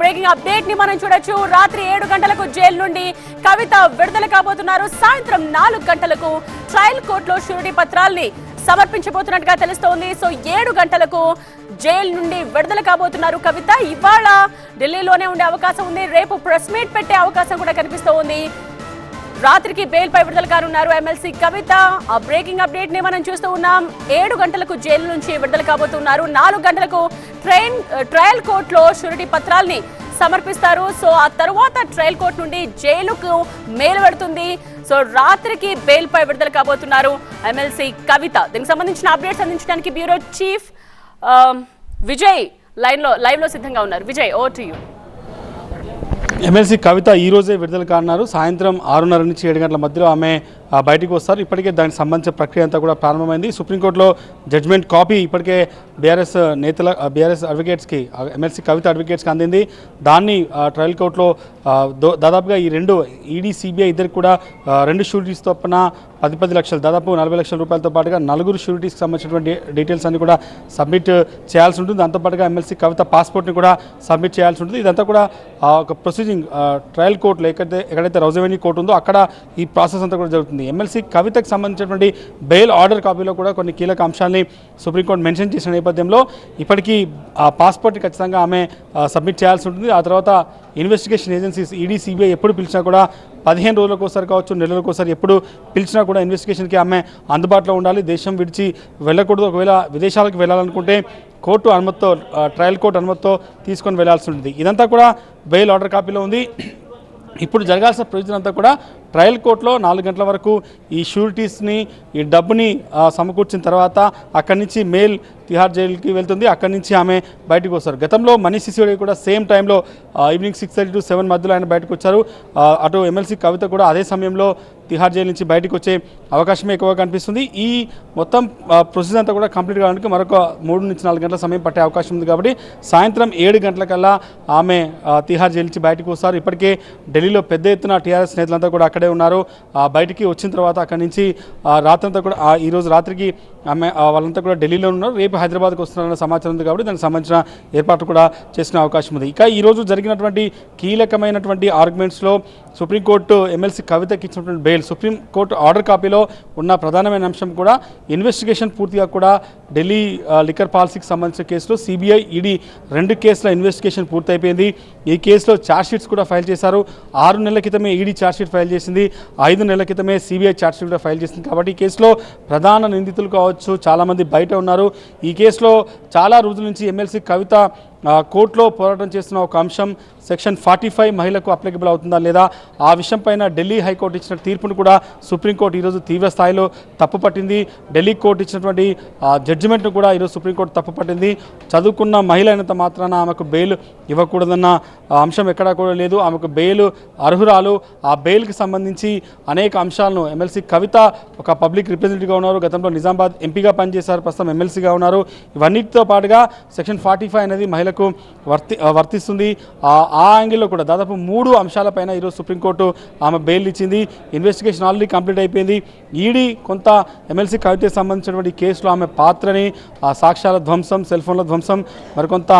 Breaking అప్డేట్ని మనం చూడొచ్చు. రాత్రి ఏడు గంటలకు జైలు నుండి కవిత విడుదల కాబోతున్నారు. సాయంత్రం నాలుగు గంటలకు ట్రయల్ కోర్టులో షూరిటీ పత్రాల్ని సమర్పించబోతున్నట్టుగా తెలుస్తోంది. సో ఏడు గంటలకు జైలు నుండి విడుదల కాబోతున్నారు కవిత. ఇవాళ ఢిల్లీలోనే ఉండే అవకాశం ఉంది. రేపు ప్రెస్ మీట్ పెట్టే అవకాశం కూడా కనిపిస్తోంది. రాత్రికి బెయిల్ పై విడుదల కానున్నారు ఎమ్మెల్సీ కవిత. ఆ బ్రేకింగ్ అప్డేట్ని మనం చూస్తూ ఉన్నాం. ఏడు గంటలకు జైలు నుంచి విడుదల కాబోతున్నారు. నాలుగు గంటలకు ట్రైన్ ట్రయల్ కోర్టులో షూరిటీ పత్రాల్ని సమర్పిస్తారు. సో ఆ తర్వాత ట్రయల్ కోర్టు నుండి జైలుకు మేలు పెడుతుంది. సో రాత్రికి బెయిల్ పై విడుదల కాబోతున్నారు ఎమ్మెల్సీ కవిత. దీనికి సంబంధించిన అప్డేట్స్ అందించడానికి బ్యూరో చీఫ్ విజయ్ లైన్లో లైవ్లో సిద్ధంగా ఉన్నారు. Vijay over to you. MLC Kavitha ఈరోజే విడుదల కానున్నారు. సాయంత్రం ఆరున్నర నుంచి ఏడు గంటల మధ్యలో ఆమె బయటికి వస్తారు. ఇప్పటికే దానికి సంబంధించిన ప్రక్రియ అంతా కూడా ప్రారంభమైంది. సుప్రీంకోర్టులో జడ్జ్మెంట్ కాపీ ఇప్పటికే బీఆర్ఎస్ నేతల బీఆర్ఎస్ అడ్వకేట్స్కి ఎమ్మెల్సీ కవిత అడ్వకేట్స్కి అందింది. దాన్ని ట్రయల్ కోర్టులో దాదాపుగా ఈ రెండు ఈడీ సిబిఐ ఇద్దరికి కూడా రెండు షూరిటీస్ తప్పున పది పది లక్షలు దాదాపు నలభై లక్షల రూపాయలతో పాటుగా నలుగురు షూరిటీస్కి సంబంధించినటువంటి డీటెయిల్స్ అన్ని కూడా సబ్మిట్ చేయాల్సి ఉంటుంది. దాంతోపాటుగా ఎమ్మెల్సీ కవిత పాస్పోర్ట్ని కూడా సబ్మిట్ చేయాల్సి ఉంటుంది. ఇదంతా కూడా ఒక ప్రొసీజర్ ప్రొసీజింగ్ ట్రయల్ కోర్టులో ఎక్కడైతే ఎక్కడైతే రౌజవేణి అవెన్యూ కోర్టు ఉందో అక్కడ ఈ ప్రాసెస్ అంతా కూడా జరుగుతుంది. ఎమ్మెల్సీ కవితకు సంబంధించినటువంటి బెయిల్ ఆర్డర్ కాపీలో కూడా కొన్ని కీలక అంశాలని సుప్రీంకోర్టు మెన్షన్ చేసిన నేపథ్యంలో ఇప్పటికీ ఆ పాస్పోర్ట్ ఖచ్చితంగా ఆమె సబ్మిట్ చేయాల్సి ఉంటుంది. ఆ తర్వాత ఇన్వెస్టిగేషన్ ఏజెన్సీస్ ఈడీ సిబిఐ ఎప్పుడు పిలిచినా కూడా పదిహేను రోజులకు ఒకసారి కావచ్చు నెలలకు ఒకసారి ఎప్పుడు పిలిచినా కూడా ఇన్వెస్టిగేషన్కి ఆమె అందుబాటులో ఉండాలి. దేశం విడిచి వెళ్ళకూడదు. ఒకవేళ విదేశాలకు వెళ్ళాలనుకుంటే కోర్టు అనుమతితో ట్రయల్ కోర్టు అనుమతితో తీసుకొని వెళ్ళాల్సి ఉంటుంది. ఇదంతా కూడా బెయిల్ ఆర్డర్ కాపీలో ఉంది. ఇప్పుడు జరగాల్సిన ప్రొసీజర్ అంతా కూడా ట్రయల్ కోర్టులో నాలుగు గంటల వరకు ఈ షూరిటీస్ని ఈ డబ్బుని సమకూర్చిన తర్వాత అక్కడి నుంచి మెయిల్ తిహార్ జైలుకి వెళ్తుంది. అక్కడి నుంచి ఆమె బయటకు వస్తారు. గతంలో మనీష్ సిసోడి కూడా సేమ్ టైంలో evening six thirty to seven మధ్యలో ఆయన బయటకు వచ్చారు. అటు ఎమ్మెల్సీ కవిత కూడా అదే సమయంలో తిహార్ జైలు నుంచి బయటకు వచ్చే అవకాశమే ఎక్కువగా కనిపిస్తుంది. ఈ మొత్తం ప్రొసీజర్ అంతా కూడా కంప్లీట్ కావడానికి మరొక మూడు నుంచి నాలుగు గంటల సమయం పట్టే అవకాశం ఉంది కాబట్టి సాయంత్రం ఏడు గంటలకల్లా ఆమె తిహార్ జైలు నుంచి బయటకు వస్తారు. ఇప్పటికే ఢిల్లీలో పెద్ద ఎత్తున టీఆర్ఎస్ నేతలంతా కూడా అక్కడ ఉన్నారు. ఆ, బయటికి వచ్చిన తర్వాత అక్కడి నుంచి ఆ, రాత్రంతా కూడా ఈరోజు ఈ రోజు రాత్రికి ఆమె వాళ్ళంతా కూడా ఢిల్లీలో ఉన్నారు. రేపు హైదరాబాద్కి వస్తున్నారన్న సమాచారం ఉంది కాబట్టి దానికి సంబంధించిన ఏర్పాట్లు కూడా చేసిన అవకాశం ఉంది. ఇక ఈరోజు జరిగినటువంటి కీలకమైనటువంటి ఆర్గ్యుమెంట్స్లో సుప్రీంకోర్టు ఎమ్మెల్సీ కవితకి ఇచ్చినటువంటి బెయిల్ సుప్రీంకోర్టు ఆర్డర్ కాపీలో ఉన్న ప్రధానమైన అంశం కూడా ఇన్వెస్టిగేషన్ పూర్తిగా కూడా ఢిల్లీ లిక్కర్ పాలసీకి సంబంధించిన కేసులో సిబిఐ ఈడీ రెండు కేసుల ఇన్వెస్టిగేషన్ పూర్తయిపోయింది. ఈ కేసులో ఛార్జ్షీట్స్ కూడా ఫైల్ చేశారు. ఆరు నెలల క్రితమే ఈడీ ఛార్జ్షీట్ ఫైల్ చేసింది. ఐదు నెలల క్రితమే సిబిఐ ఛార్జ్షీట్ కూడా ఫైల్ చేసింది. కాబట్టి ఈ కేసులో ప్రధాన నిందితులు కావచ్చు చాలామంది బయట ఉన్నారు. ఈ కేసులో చాలా రోజుల నుంచి ఎమ్మెల్సీ కవిత కోర్టులో పోరాటం చేస్తున్న ఒక అంశం సెక్షన్ ఫార్టీ ఫైవ్ మహిళకు అప్లికబుల్ అవుతుందా లేదా? ఆ విషయంపైన ఢిల్లీ హైకోర్టు ఇచ్చిన తీర్పును కూడా సుప్రీంకోర్టు ఈరోజు తీవ్ర స్థాయిలో తప్పుపట్టింది ఢిల్లీ కోర్టు ఇచ్చినటువంటి జడ్జిమెంట్ను కూడా ఈరోజు సుప్రీంకోర్టు తప్పుపట్టింది చదువుకున్న మహిళ అయినంత మాత్రాన ఆమెకు బెయిల్ ఇవ్వకూడదన్న అంశం ఎక్కడా కూడా లేదు. ఆమెకు బెయిల్ అర్హురాలు. ఆ బెయిల్కి సంబంధించి అనేక అంశాలను ఎమ్మెల్సీ కవిత ఒక పబ్లిక్ రిప్రజెంటేటివ్గా ఉన్నారు. గతంలో నిజామాబాద్ ఎంపీగా పనిచేశారు. ప్రస్తుతం ఎమ్మెల్సీగా ఉన్నారు. ఇవన్నిటితో పాటుగా సెక్షన్ ఫార్టీ ఫైవ్ అనేది మహిళకు వర్తి వర్తిస్తుంది. ఆ యాంగిల్లో కూడా దాదాపు మూడు అంశాలపైన ఈరోజు సుప్రీంకోర్టు ఆమె బెయిల్ ఇచ్చింది. ఇన్వెస్టిగేషన్ ఆల్రెడీ కంప్లీట్ అయిపోయింది. ఈడీ కొంత ఎమ్మెల్సీ కవితకి సంబంధించినటువంటి కేసులో ఆమె పాత్రని ఆ సాక్ష్యాల ధ్వంసం సెల్ ఫోన్ల ధ్వంసం మరికొంత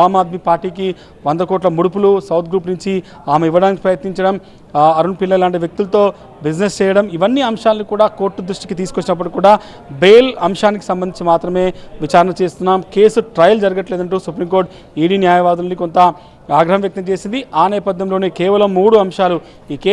ఆమ్ ఆద్మీ పార్టీకి వంద కోట్ల ముడుపులు సౌత్ గ్రూప్ నుంచి ఆమె ఇవ్వడానికి ప్రయత్నించడం అరుణ్ పిల్ల లాంటి వ్యక్తులతో బిజినెస్ చేయడం ఇవన్నీ అంశాలను కూడా కోర్టు దృష్టికి తీసుకొచ్చినప్పుడు కూడా బెయిల్ అంశానికి సంబంధించి మాత్రమే విచారణ చేస్తున్నాం. కేసు ట్రయల్ జరగట్లేదంటూ సుప్రీంకోర్టు ఈడీ న్యాయవాదుల్ని కొంత ఆగ్రహం వ్యక్తం చేసింది. ఆ నేపథ్యంలోనే కేవలం మూడు అంశాలు ఈ కేసు